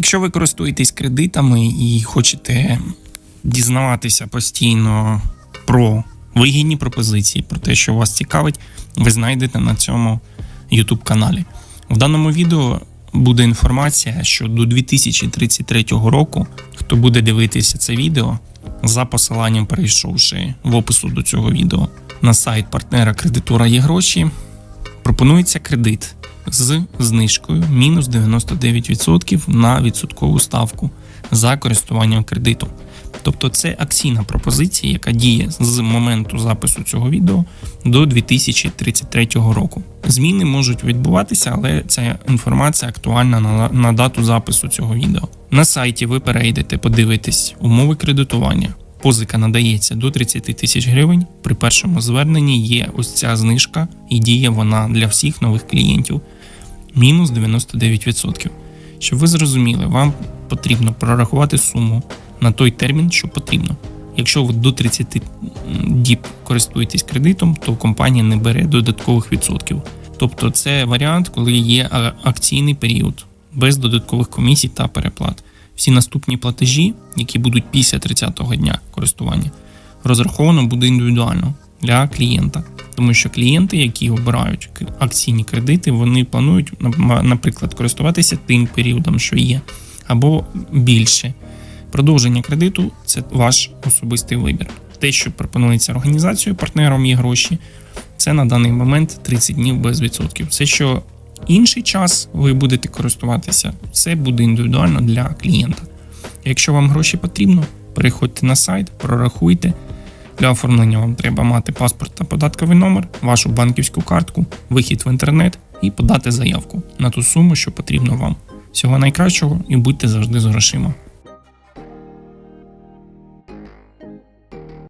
Якщо ви користуєтесь кредитами і хочете дізнаватися постійно про вигідні пропозиції, про те, що вас цікавить, ви знайдете на цьому YouTube каналі. В даному відео буде інформація, що до 2033 року, хто буде дивитися це відео, за посиланням перейшовши в опису до цього відео на сайт партнера кредитура є гроші, пропонується кредит з знижкою мінус 99% на відсоткову ставку за користуванням кредитом. Тобто це акційна пропозиція, яка діє з моменту запису цього відео до 2033 року. Зміни можуть відбуватися, але ця інформація актуальна на, на дату запису цього відео. На сайті ви перейдете, подивитесь умови кредитування. Позика надається до 30 тисяч гривень. При першому зверненні є ось ця знижка, і діє вона для всіх нових клієнтів мінус 99%. Щоб ви зрозуміли, вам потрібно прорахувати суму на той термін, що потрібно. Якщо ви до 30 діб користуєтесь кредитом, то компанія не бере додаткових відсотків. Тобто це варіант, коли є акційний період без додаткових комісій та переплат. Всі наступні платежі, які будуть після 30-го дня користування, розраховано буде індивідуально для клієнта. Тому що клієнти, які обирають акційні кредити, вони планують, наприклад, користуватися тим періодом, що є, або більше. Продовження кредиту це ваш особистий вибір. Те, що пропонується організацією, партнером є гроші, це на даний момент 30 днів без відсотків. Все, що інший час ви будете користуватися, це буде індивідуально для клієнта. Якщо вам гроші потрібно, переходьте на сайт, прорахуйте. Для оформлення вам треба мати паспорт та податковий номер, вашу банківську картку, вихід в інтернет і подати заявку на ту суму, що потрібно вам. Всього найкращого і будьте завжди з грошима.